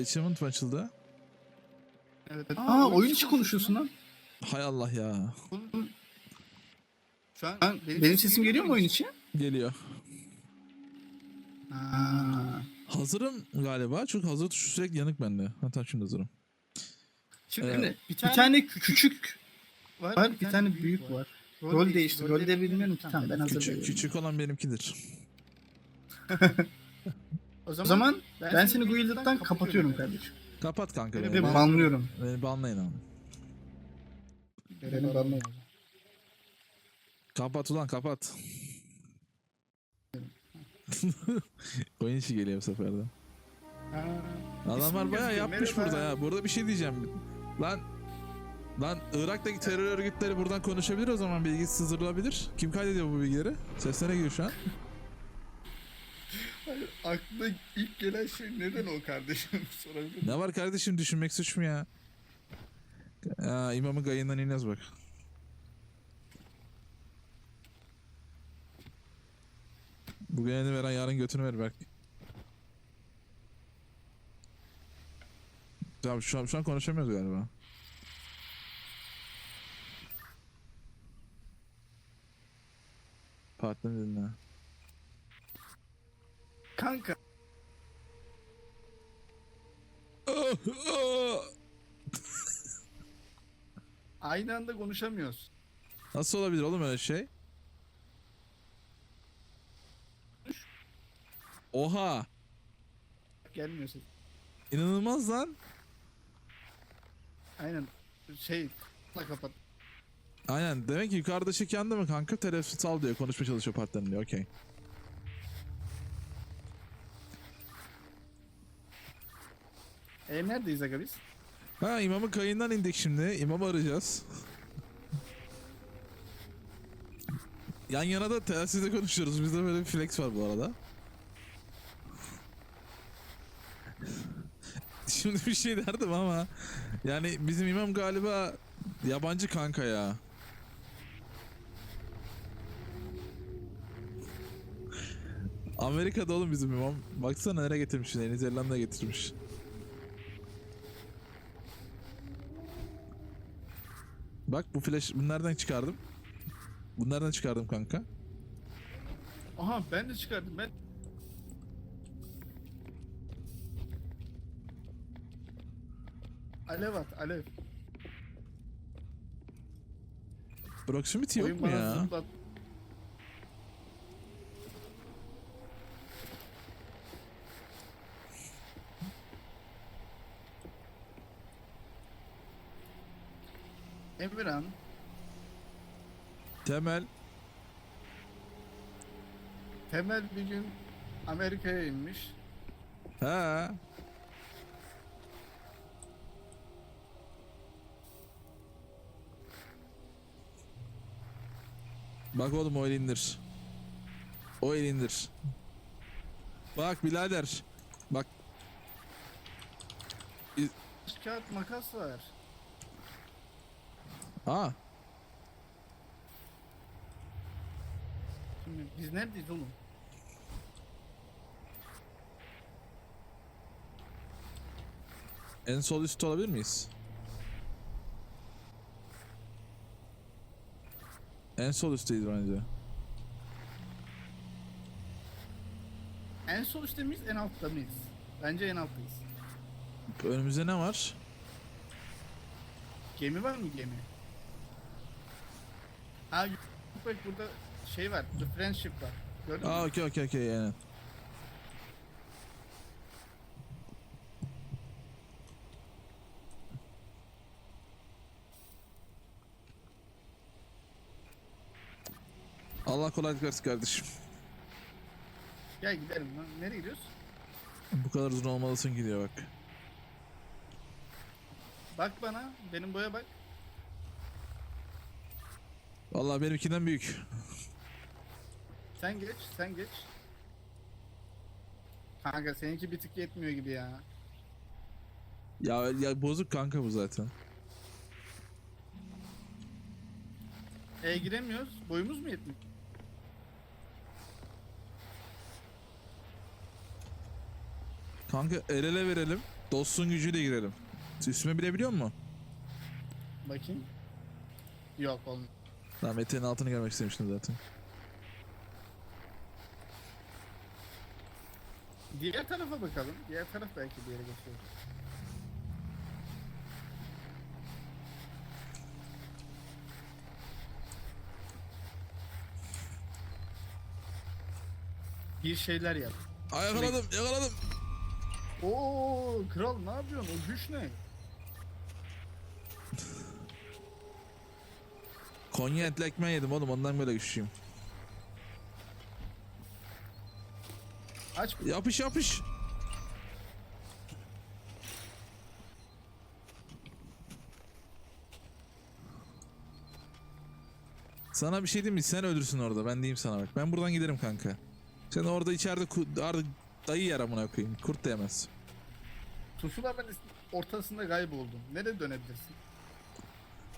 Achievement mı açıldı? Evet. Aa oyun içi konuşuyorsun lan. Hay Allah ya. Şu an benim, sesim geliyor mu oyun içi? Geliyor. Aa. Hazırım galiba. Çünkü hazır tuşu sürekli yanık bende. Hatta şimdi hazırım. Şimdi Evet. bir tane, küçük var, bir tane büyük var. Rol değişti. Rol de bilmiyorum ki. Tamam ben hazır Küçük, küçük olan benimkidir. O zaman ben seni Guilded'dan kapatıyorum kardeşim. Kapat kanka Ve beni. Ban- banlıyorum. Beni banlayın abi. Beni banlıyorum. Kapat ulan kapat. Oyun içi geliyor bu sefer de. Adamlar İsmim bayağı yapmış merhaba. burada ya. Burada bir şey diyeceğim. Lan Lan Irak'taki terör örgütleri buradan konuşabilir o zaman bilgi sızdırılabilir. Kim kaydediyor bu bilgileri? Seslere giriyor şu an. Aklına ilk gelen şey neden o kardeşim sorabilir? Ne var kardeşim düşünmek suç mu ya? Aa, imamın gayından iniyoruz bak. Bugün elini veren yarın götünü ver belki. Tamam şu an, şu an konuşamıyoruz galiba. Partner dinle. Kanka aynı anda konuşamıyoruz. Nasıl olabilir oğlum öyle şey? Oha! Gelmiyor ses. İnanılmaz lan. Aynen şey la kapat. Aynen. Demek ki yukarıda yandı mı kanka? Telefon sal diyor. Konuşmaya çalışıyor partnerin diyor. Okey. E neredeyiz aga biz? Ha imamın kayından indik şimdi. İmamı arayacağız. Yan yana da telsizle konuşuyoruz. Bizde böyle bir flex var bu arada. Şimdi bir şey derdim ama yani bizim imam galiba yabancı kanka ya. Amerika'da oğlum bizim imam. Baksana nereye getirmiş. Yeni Zelanda'ya getirmiş. Bak bu flash bunlardan çıkardım. Bunlardan çıkardım kanka. Aha ben de çıkardım ben. Alev at alev. Proximity yok Oyun mu bana ya? zıplat. Emirhan, Temel. Temel bir gün Amerika'ya inmiş. Ha. Bak oğlum o el indir. O el indir. Bak birader. Bak Kağıt makas var. Ha Şimdi biz neredeyiz oğlum? en sol üstte olabilir miyiz? En sol üstteyiz bence. En sol üstte miyiz, en altta mıyız? Bence en alttayız. Önümüzde ne var? Gemi var mı gemi? Ha bak burada şey var, The Friendship var. Gördün Aa mü? okey okey okey yani. Allah kolaylık versin kardeşim. Gel gidelim lan. Nereye gidiyoruz? Bu kadar uzun olmalısın gidiyor bak. Bak bana, benim boya bak. Vallahi benimkinden büyük. Sen geç, sen geç. Kanka seninki bir tık yetmiyor gibi ya. Ya, ya bozuk kanka bu zaten. E giremiyoruz. Boyumuz mu yetmiyor? Kanka el ele verelim. Dostun gücüyle girelim. Üstüme bilebiliyor musun? Bakayım. Yok olmuyor. Tamam eteğin altını görmek istemiştim zaten. Diğer tarafa bakalım. Diğer taraf belki bir yere geçiyor. Bir şeyler yap. Ay yakaladım yakaladım. Oo kral ne yapıyorsun? O güç ne? Konya etli ekmeği yedim oğlum ondan böyle güçlüyüm. Aç Yapış yapış. Sana bir şey diyeyim mi? Sen ölürsün orada. Ben diyeyim sana bak. Ben buradan giderim kanka. Sen orada içeride artık dayı yer amına koyayım. Kurt da yemez. Tuşular ben ortasında kayboldum. Nereye dönebilirsin?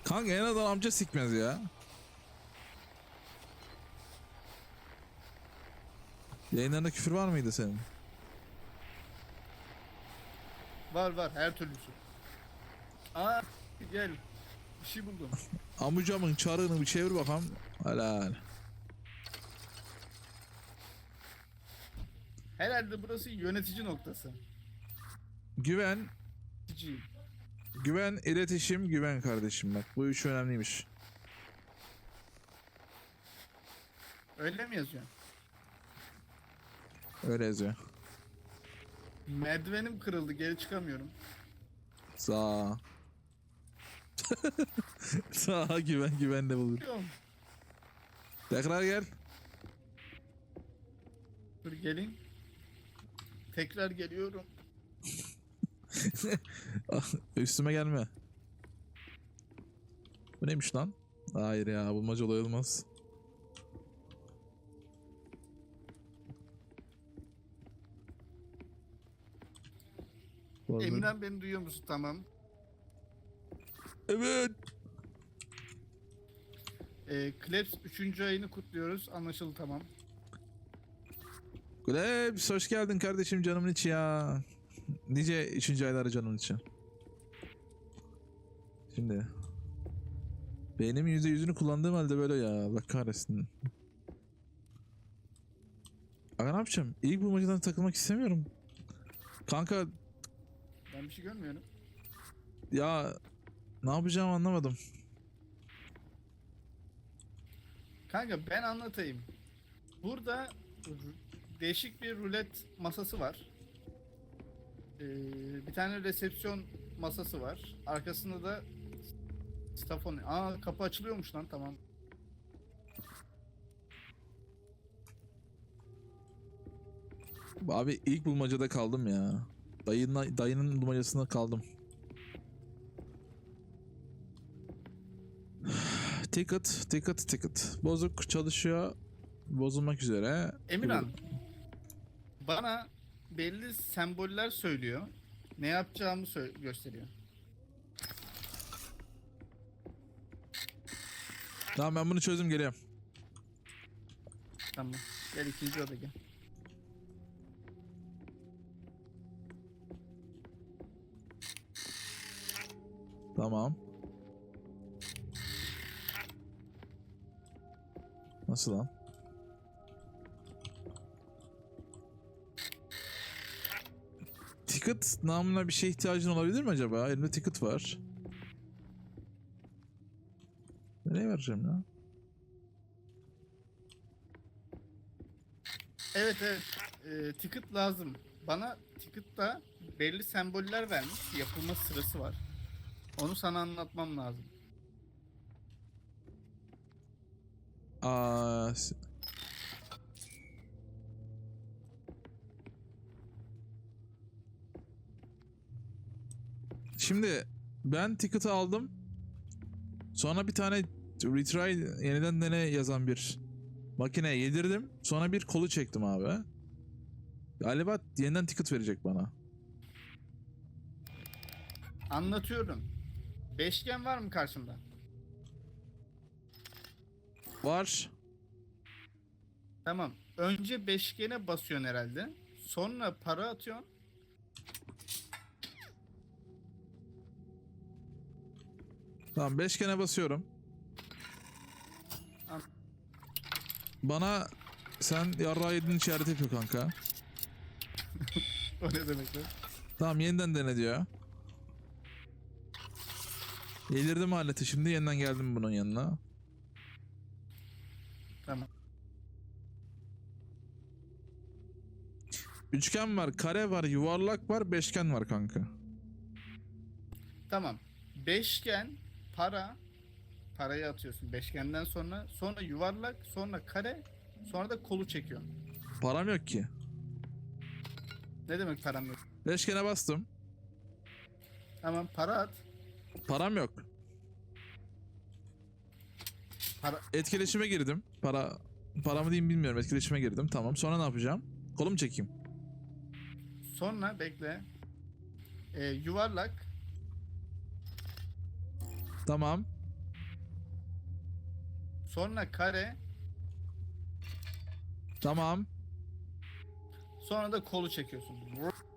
Kanka en azından amca sikmez ya. Yayınlarında küfür var mıydı senin? Var var her türlüsü. Aa gel. Bir şey buldum. Amucamın çarığını bir çevir bakalım. Helal. Herhalde burası yönetici noktası. Güven, Yönetici. Güven, iletişim, güven kardeşim bak. Bu üç önemliymiş. Öyle mi yazıyor? Öyle yazıyor. Merdivenim kırıldı geri çıkamıyorum. Sağ. Sağ güven güvenle bulur. Yok. Tekrar gel. Dur gelin. Tekrar geliyorum. Üstüme gelme. Bu neymiş lan? Hayır ya bulmaca olay olmaz. Emirhan beni duyuyor musun? Tamam. Evet. Ee, Klebs 3. ayını kutluyoruz. Anlaşıldı tamam. Glebs hoş geldin kardeşim canımın içi ya. Nice üçüncü ayları canımın içi. Şimdi. Benim yüzde yüzünü kullandığım halde böyle ya. Allah kahretsin. Aga ne yapacağım? İlk bulmacadan takılmak istemiyorum. Kanka Ben bir şey görmüyorum. ya ne yapacağımı anlamadım. Kanka ben anlatayım. Burada r- değişik bir rulet masası var. Ee, bir tane resepsiyon masası var. Arkasında da stafon. Aa kapı açılıyormuş lan tamam. Abi ilk bulmacada kaldım ya. Dayının, dayının bulmacasında kaldım. ticket, ticket, ticket. Bozuk çalışıyor. Bozulmak üzere. Emirhan. Bana belli semboller söylüyor. Ne yapacağımı sö- gösteriyor. Tamam ben bunu çözdüm geliyorum. Tamam. Gel ikinci oda gel. Tamam. Nasıl lan? Ticket namına bir şeye ihtiyacın olabilir mi acaba? Elimde ticket var. Nereye vereceğim ya? Evet evet. Ee, ticket lazım. Bana ticket'ta belli semboller vermiş. Yapılma sırası var. Onu sana anlatmam lazım. Aa, Şimdi ben ticket'ı aldım. Sonra bir tane retry yeniden dene yazan bir makineye yedirdim. Sonra bir kolu çektim abi. Galiba yeniden ticket verecek bana. Anlatıyorum. Beşgen var mı karşımda? Var. Tamam. Önce beşgene basıyorsun herhalde. Sonra para atıyorsun. Tamam beşgene basıyorum. Bana sen yarrağı yedin işaret yapıyor kanka. O ne demek lan? Tamam yeniden dene diyor. Yedirdim aleti şimdi yeniden geldim bunun yanına. Tamam. Üçgen var, kare var, yuvarlak var, beşgen var kanka. Tamam. Beşgen, para. Parayı atıyorsun beşgenden sonra. Sonra yuvarlak, sonra kare. Sonra da kolu çekiyor. Param yok ki. Ne demek param yok? Beşgene bastım. Tamam para at. Param yok. Para, Etkileşime girdim. Para paramı diyeyim bilmiyorum. Etkileşime girdim. Tamam. Sonra ne yapacağım? Kolumu çekeyim. sonra bekle. Ee, yuvarlak. Tamam. Sonra kare. Tamam. Sonra da kolu çekiyorsun.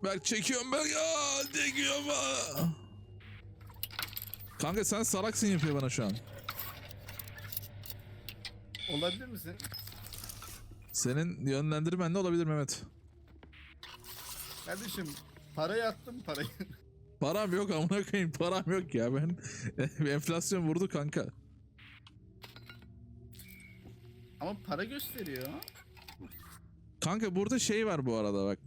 Berk çekiyorum Berk. Aa, çekiyorum. aa. Kanka sen salaksın yapıyor bana şu an. Olabilir misin? Senin yönlendirmen de olabilir Mehmet. Kardeşim parayı attım parayı. Param yok amına koyayım. Param yok ya ben. enflasyon vurdu kanka. Ama para gösteriyor. Kanka burada şey var bu arada bak.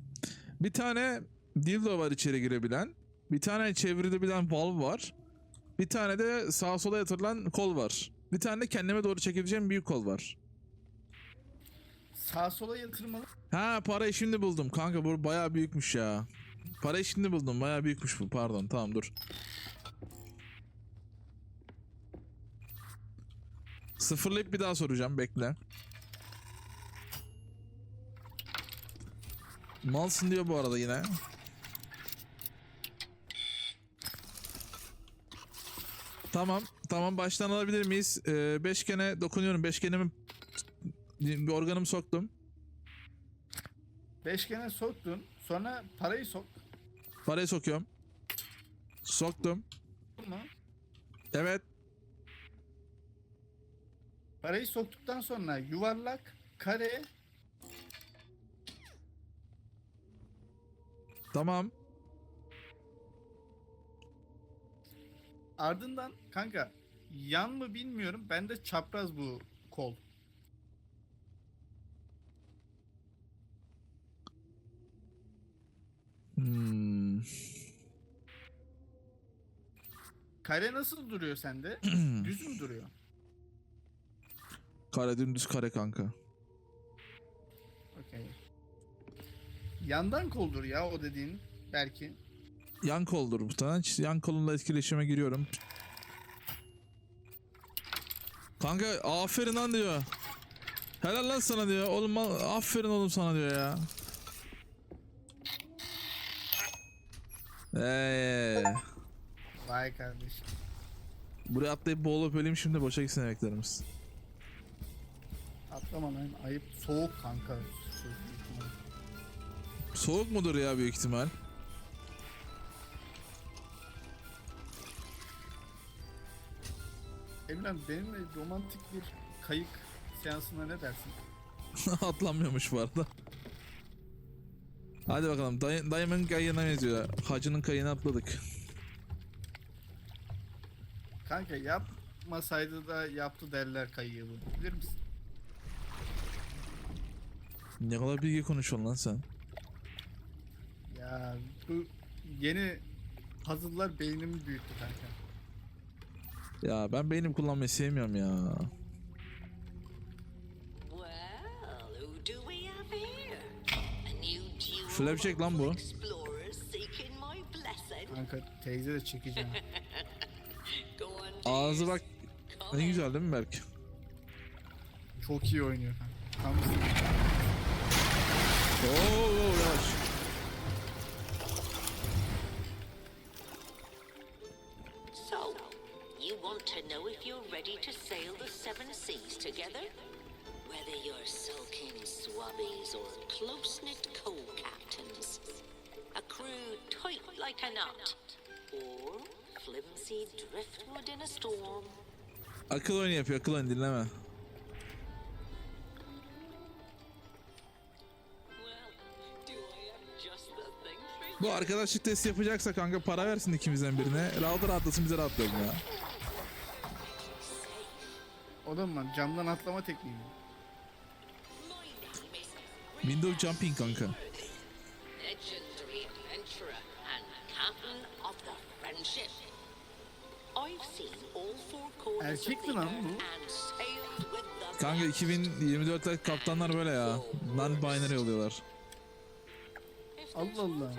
Bir tane dildo var içeri girebilen. Bir tane çevrilebilen valve var. Bir tane de sağa sola yatırılan kol var. Bir tane de kendime doğru çekebileceğim büyük kol var. Sağ sola yatırmalı. Ha parayı şimdi buldum. Kanka bu bayağı büyükmüş ya. Parayı şimdi buldum. Bayağı büyükmüş bu. Pardon. Tamam dur. Sıfırlayıp bir daha soracağım. Bekle. Malsın diyor bu arada yine. Tamam. Tamam baştan alabilir miyiz? Ee, beşgene dokunuyorum. Beşgenimi bir organımı soktum. Beşgene soktun. Sonra parayı sok. Parayı sokuyorum. Soktum. mu? Evet. Parayı soktuktan sonra yuvarlak, kare, Tamam. ardından kanka yan mı bilmiyorum. Bende çapraz bu kol. Hmm. Kare nasıl duruyor sende? Düz mü duruyor? Kare dümdüz kare kanka. Okey. Yandan koldur ya o dediğin belki. Yan koldur bu tane. Yan kolunla etkileşime giriyorum. Kanka aferin lan diyor. Helal lan sana diyor. Oğlum aferin oğlum sana diyor ya. Eee. Vay kardeşim. Buraya atlayıp boğulup öleyim şimdi boşa gitsin emeklerimiz. Atlama lan ayıp. Soğuk kanka. Soğuk mudur ya büyük ihtimal? Emre benimle romantik bir kayık seansına ne dersin? Atlanmıyormuş bu arada. Hadi bakalım dayı, dayımın kayığına yazıyor. Hacının kayığına atladık. Kanka yapmasaydı da yaptı derler kayığı bu. Bilir misin? Ne kadar bilgi konuşuyorsun lan sen. Ya bu yeni puzzle'lar beynimi büyüttü kanka. Ya ben beynim kullanmayı sevmiyorum ya. Well, who do we have here? A new duel Flapjack lan bu. Kanka teyze de çekeceğim. Ağzı bak ne güzel değil mi Berk? Çok iyi oynuyor kanka. Tam Oo, oo, yavaş. So, you want to know if you're ready to sail the seven seas together? Whether you're sulking swabbies or close-knit co-captains. A crew tight like a knot. Or flimsy driftwood in a storm. Akıl oyunu yapıyor akıl oyunu dinleme. Bu arkadaşlık testi yapacaksa kanka para versin ikimizden birine. Rahat rahatlasın bize rahatlayalım ya. Oğlum lan camdan atlama tekniği. mi? Window jumping kanka. Erkek mi lan bu? Kanka best. 2024'te kaptanlar böyle ya. Non-binary oluyorlar. If there's Allah Allah.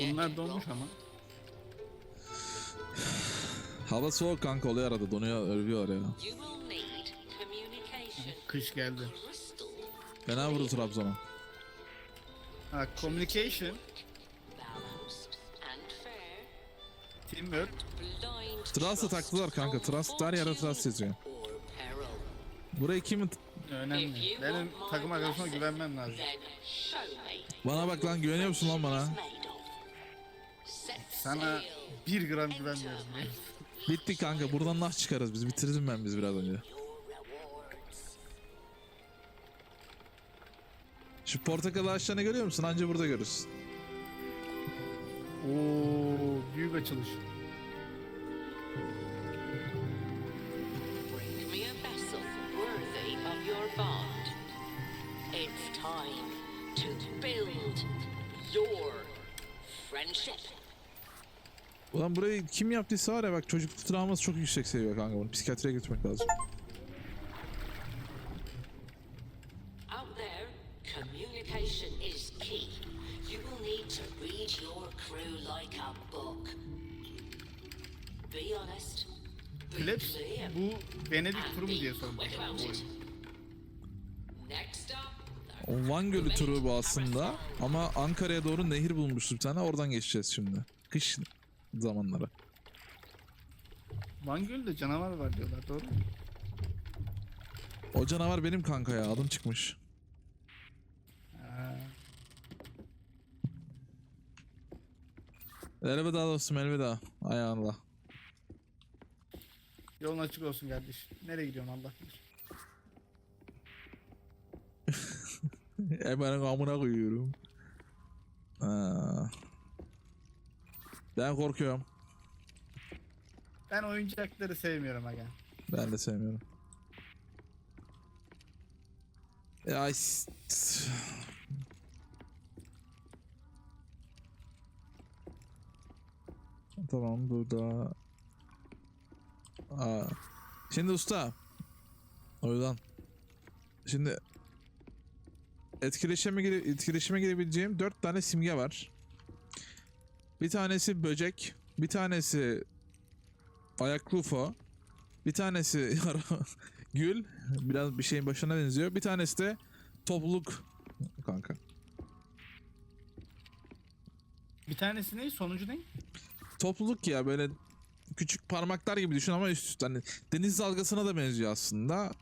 Bunlar donmuş ama. Hava soğuk kanka oluyor arada donuyor ölüyorlar ya. Kış geldi. Fena vurdu Trabzon'a. Ha, communication, teamwork. Blind Trust'ı trust taktılar kanka. Trust her yere trust yazıyor. Burayı kim... Önemli. Benim takım arkadaşıma güvenmem lazım. Bana bak lan güveniyor musun lan bana? Sana bir gram güvenmiyorum. Bitti kanka buradan nah çıkarız biz. Bitirdim ben biz biraz önce. Şu portakal ağaçlarını görüyor musun? Anca burada görürüz. Oo, büyük açılış. Bring me a vessel worthy of your bond. It's time to build your friendship. Ulan burayı kim yaptıysa var ya bak çocukluk travması çok yüksek seviyor kanka bunu. Psikiyatriye götürmek lazım. Venedik turu mu diye sormuş. Bu oyun. O Van Gölü turu bu aslında. Ama Ankara'ya doğru nehir bulmuştu bir tane. Oradan geçeceğiz şimdi. Kış zamanları. Van Gölü'de canavar var diyorlar doğru mu? O canavar benim kanka ya. Adım çıkmış. Ha, Elveda dostum elveda. Ay Allah. Yolun açık olsun kardeş. Nereye gidiyorsun Allah bilir. Hemen amına koyuyorum. Aa. Ben korkuyorum. Ben oyuncakları sevmiyorum aga. Ben de sevmiyorum. Ya s- s- Tamam burada. Aa. Şimdi usta. O yüzden. Şimdi etkileşime gire etkileşime girebileceğim dört tane simge var. Bir tanesi böcek, bir tanesi ayaklı UFO, bir tanesi gül, biraz bir şeyin başına benziyor. Bir tanesi de topluluk kanka. Bir tanesi ne? Sonucu ne? Topluluk ya böyle küçük parmaklar gibi düşün ama üst üste. Hani deniz dalgasına da benziyor aslında.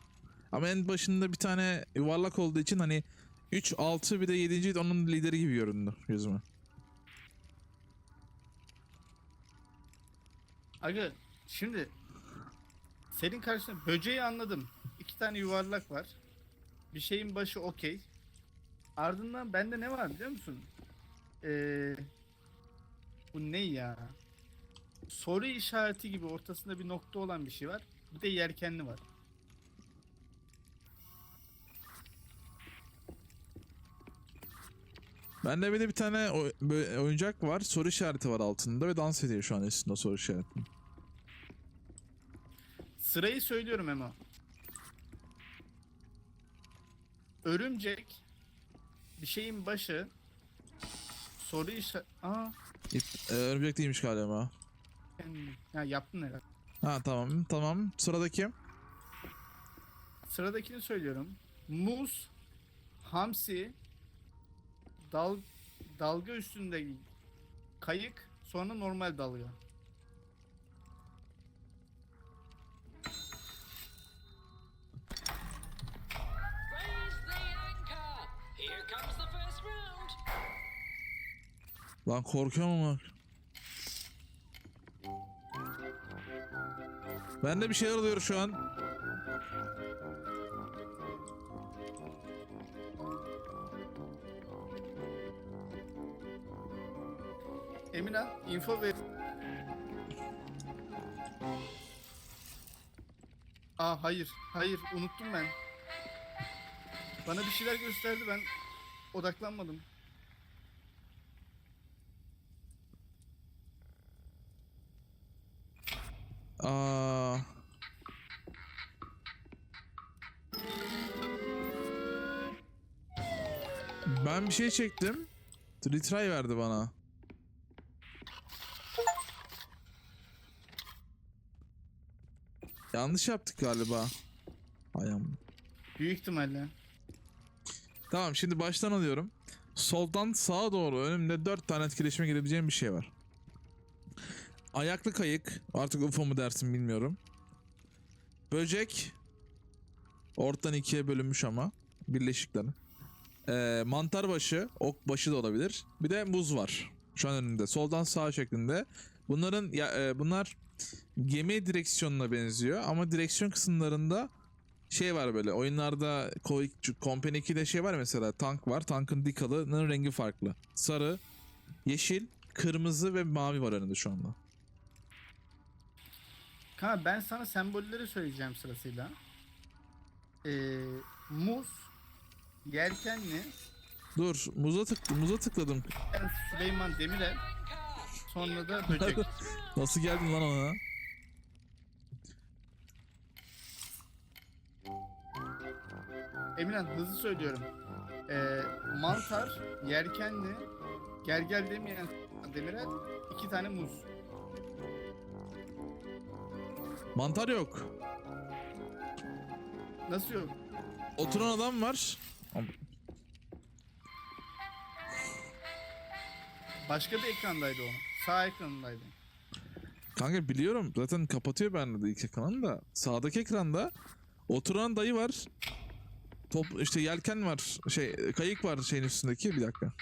Ama en başında bir tane yuvarlak olduğu için hani 3, 6 bir de 7. onun lideri gibi göründü yüzüme. Aga şimdi senin karşında böceği anladım. İki tane yuvarlak var. Bir şeyin başı okey. Ardından bende ne var biliyor musun? Ee, bu ne ya? Soru işareti gibi ortasında bir nokta olan bir şey var. Bir de yelkenli var. Bende bir de bir tane oy- böyle oyuncak var. Soru işareti var altında ve dans ediyor şu an üstünde soru işareti. Sırayı söylüyorum Emo. Örümcek bir şeyin başı soru işareti Aa İp- e, örümcek değilmiş galiba. Kendim- ya yaptın herhalde. Ha tamam tamam. Sıradaki. Sıradakini söylüyorum. Muz, hamsi, dal, dalga üstünde kayık, sonra normal dalga. Lan korkuyorum ama. Ben de bir şeyler oluyor şu an. Emirhan info ver. Aa hayır, hayır unuttum ben. Bana bir şeyler gösterdi ben odaklanmadım. Ben bir şey çektim. Retry verdi bana. Yanlış yaptık galiba. Ayağım. Büyük ihtimalle. Tamam şimdi baştan alıyorum. Soldan sağa doğru önümde 4 tane etkileşime girebileceğim bir şey var. Ayaklı kayık. Artık UFO mu dersin bilmiyorum. Böcek. Ortadan ikiye bölünmüş ama. Birleşikler. Ee, mantar başı. Ok başı da olabilir. Bir de muz var. Şu an önümde. Soldan sağa şeklinde. Bunların ya, e, bunlar gemi direksiyonuna benziyor ama direksiyon kısımlarında şey var böyle oyunlarda Company 2'de şey var mesela tank var. Tankın dikalı'nın rengi farklı. Sarı, yeşil, kırmızı ve mavi var önünde şu anda. Kanka ben sana sembolleri söyleyeceğim sırasıyla. Ee, muz, yelkenli, Dur muza, tık muza tıkladım. ben Süleyman Demirel, sonra da böcek. Nasıl geldin lan ona? Emirhan hızlı söylüyorum. Ee, mantar, yelkenli, gel gel demeyen Demirel, iki tane muz. Mantar yok. Nasıl yok? Oturan adam var. Başka bir ekrandaydı o. Sağ ekranındaydı. Kanka biliyorum zaten kapatıyor bende de ilk ekranı da. Sağdaki ekranda oturan dayı var. Top işte yelken var. Şey kayık var şeyin üstündeki. Bir dakika.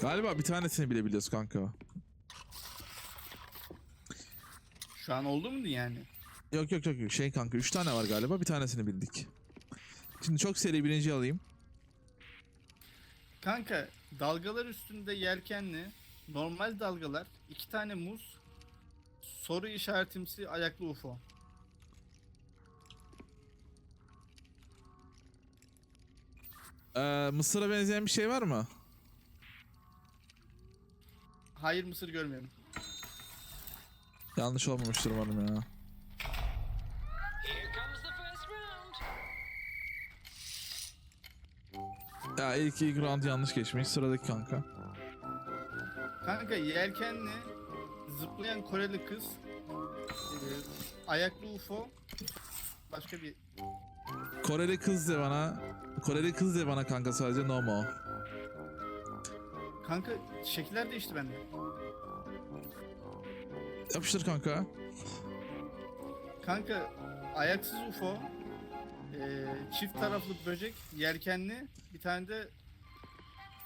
Galiba bir tanesini bilebiliyoruz kanka. Şu an oldu mu yani? Yok yok yok yok. şey kanka 3 tane var galiba bir tanesini bildik. Şimdi çok seri birinci alayım. Kanka dalgalar üstünde yelkenli, normal dalgalar, iki tane muz, soru işaretimsi ayaklı UFO. Ee, Mısır'a benzeyen bir şey var mı? Hayır mısır görmüyorum. Yanlış olmamıştır umarım ya. Ya ilk ilk round yanlış geçmiş. Sıradaki kanka. Kanka yelkenli, zıplayan Koreli kız, e, ayaklı UFO, başka bir Koreli kız de bana. Koreli kız de bana kanka sadece no mo. Kanka şekiller değişti bende. Yapıştır kanka. Kanka ayaksız UFO, e, çift taraflı böcek, yelkenli, bir tane de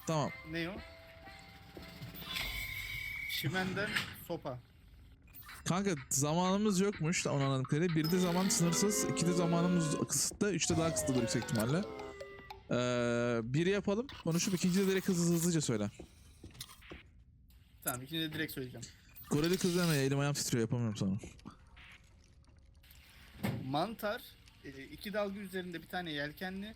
Tamam. ne o? Çimenden sopa. Kanka zamanımız yokmuş. Onu anladım kadarıyla. Bir de zaman sınırsız. iki de zamanımız kısıtlı. Üçte daha kısıtlıdır yüksek ihtimalle. Ee, biri yapalım. Konuşup ikinci de direkt hızlı hızlıca söyle. Tamam ikinci de direkt söyleyeceğim. Koreli kız deme ya. Elim ayağım titriyor. Yapamıyorum sana. Mantar, e, iki dalga üzerinde bir tane yelkenli,